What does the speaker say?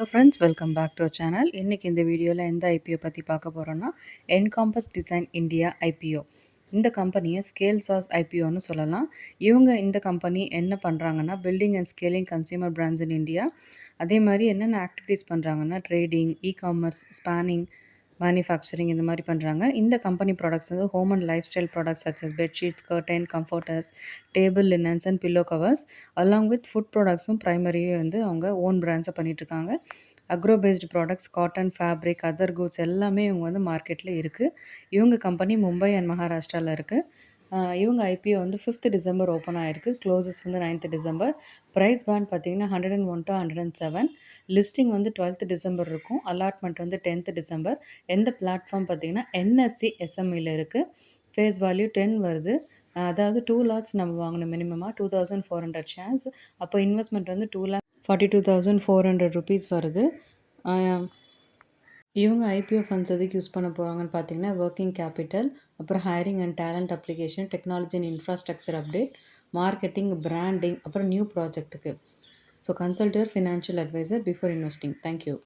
Hello friends welcome back to channel இன்றைக்கி இந்த வீடியோவில் எந்த ஐபிஓ பற்றி பார்க்க போகிறோன்னா என்காம்பஸ் டிசைன் இந்தியா ஐபிஓ இந்த கம்பெனியை ஸ்கேல் சாஸ் ஐபிஓன்னு சொல்லலாம். இவங்க இந்த கம்பெனி என்ன பண்ணுறாங்கன்னா building and scaling consumer brands in India அதே மாதிரி என்னென்ன ஆக்டிவிட்டீஸ் பண்ணுறாங்கன்னா trading e commerce spanning manufacturing இந்த மாதிரி பண்ணுறாங்க இந்த கம்பெனி ப்ராடக்ட்ஸ் வந்து home and lifestyle products such as bedsheets curtain comforters table linens and pillow covers along with food ப்ராடக்ட்ஸும் primary வந்து அவங்க ஓன் பிராண்ட்ஸை பண்ணிகிட்ருக்காங்க agro based products cotton fabric other goods எல்லாமே இவங்க வந்து மார்க்கெட்டில் இருக்குது இவங்க கம்பெனி மும்பை அண்ட் மகாராஷ்டிராவில் இருக்குது இவங்க ஐபிஓ வந்து ஃபிஃப்த் டிசம்பர் ஓப்பன் ஆகிருக்கு க்ளோசஸ் வந்து நைன்த் டிசம்பர் ப்ரைஸ் பேண்ட் பார்த்தீங்கன்னா hundred and one to hundred and seven listing வந்து டுவெல்த் டிசம்பர் இருக்கும். அலாட்மெண்ட் வந்து டென்த் டிசம்பர் எந்த பிளாட்ஃபார்ம் பார்த்தீங்கன்னா என்எஸ்சி எஸ்எம்ஐயில் இருக்குது ஃபேஸ் வேல்யூ டென் வருது. அதாவது டூ லேக்ஸ் நம்ம வாங்கணும் மினிமமாக two thousand four hundred shares அப்போ இன்வெஸ்ட்மெண்ட் வந்து two lakh forty two thousand four hundred rupees வருது இவங்க ஐபிஓ ஃபண்ட்ஸ் எதுக்கு யூஸ் பண்ண போகிறாங்கன்னு பார்த்தீங்கன்னா ஒர்க்கிங் கேபிட்டல் அப்புறம் hiring and talent application technology and infrastructure update marketing branding அப்புறம் new ப்ராஜெக்ட்டுக்கு so consult your financial advisor before investing thank you